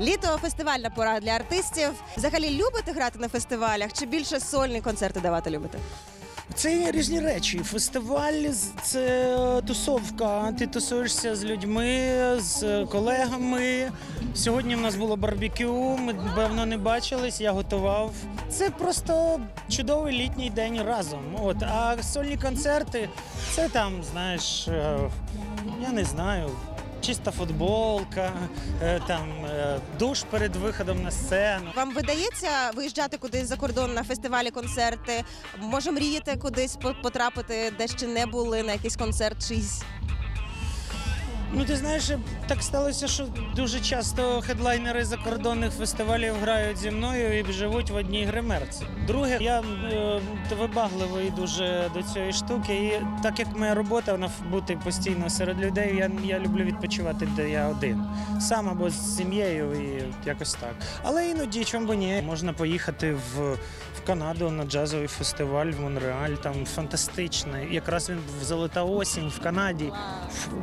Літо фестивальна пора для артистів. Взагалі любите грати на фестивалях чи більше сольні концерти давати любите? Це різні речі. Фестиваль це тусовка. Ти тусуєшся з людьми, з колегами. Сьогодні в нас було барбекю. Ми давно не бачились, я готував. Це просто чудовий літній день разом. От а сольні концерти це там, знаєш, е, я не знаю. Чиста футболка, е, там е, душ перед виходом на сцену. Вам видається виїжджати кудись за кордон на фестивалі, концерти? Може, мрієте кудись по- потрапити, де ще не були на якийсь концерт чийсь? Ну, ти знаєш, так сталося, що дуже часто хедлайнери закордонних фестивалів грають зі мною і живуть в одній гримерці. Друге, я е, вибагливий дуже до цієї штуки. І так як моя робота вона бути постійно серед людей, я, я люблю відпочивати, де я один. Сам або з сім'єю і якось так. Але іноді, чому би ні, можна поїхати в Канаду на джазовий фестиваль в Монреаль. Там фантастичний. Якраз він в золота осінь в Канаді.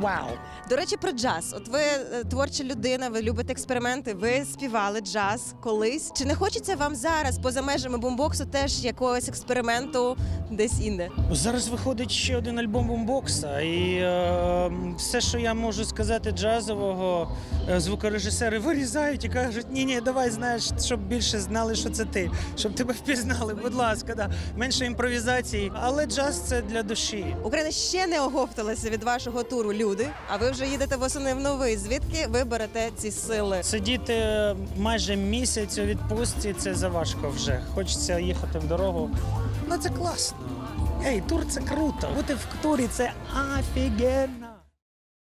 Вау! До речі, про джаз. От ви е, творча людина, ви любите експерименти, ви співали джаз колись. Чи не хочеться вам зараз, поза межами бумбоксу, теж якогось експерименту десь інде? Зараз виходить ще один альбом бумбокса, і е, все, що я можу сказати джазового, е, звукорежисери вирізають і кажуть: ні, ні, давай знаєш, щоб більше знали, що це ти, щоб тебе впізнали. Будь ласка, да. менше імпровізації. Але джаз це для душі. Україна ще не оговталася від вашого туру люди, а ви вже їдете восени в новий. Звідки ви берете ці сили? Сидіти майже місяць у відпустці це заважко вже. Хочеться їхати в дорогу. Ну це класно. Ей, тур це круто. Бути в турі це офігенно.